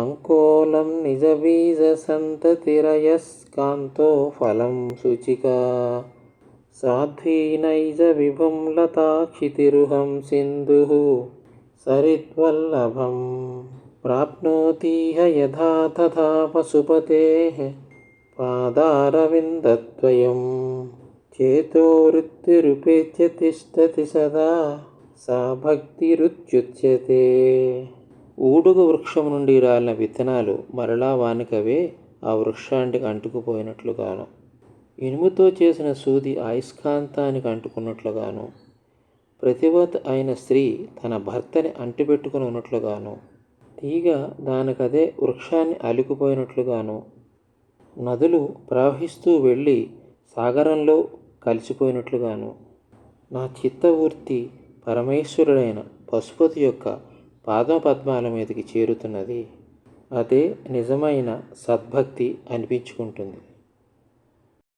अङ्कोलं निजबीजसन्ततिरयस्कान्तो फलं शुचिका साध्वी नैजविभुं लताक्षितिरुहं सिन्धुः सरित्वल्लभं प्राप्नोतीह यथा तथा पशुपतेः पादारविन्दद्वयं चेतो वृत्तिरुपेत्य तिष्ठति सदा सा भक्तिरुच्युच्यते ఊడుగు వృక్షం నుండి రాలిన విత్తనాలు మరలా వానికవే ఆ వృక్షానికి అంటుకుపోయినట్లుగాను. ఇనుముతో చేసిన సూది అయస్కాంతానికి అంటుకున్నట్లుగాను. ప్రతివత్ అయిన స్త్రీ తన భర్తని అంటిపెట్టుకుని ఉన్నట్లుగాను. తీగ దానికదే వృక్షాన్ని అలికిపోయినట్లుగాను. నదులు ప్రవహిస్తూ వెళ్ళి సాగరంలో కలిసిపోయినట్లుగాను. నా చిత్తవృత్తి పరమేశ్వరుడైన పశుపతి యొక్క పాదపద్మాల మీదకి చేరుతున్నది అదే నిజమైన సద్భక్తి అనిపించుకుంటుంది.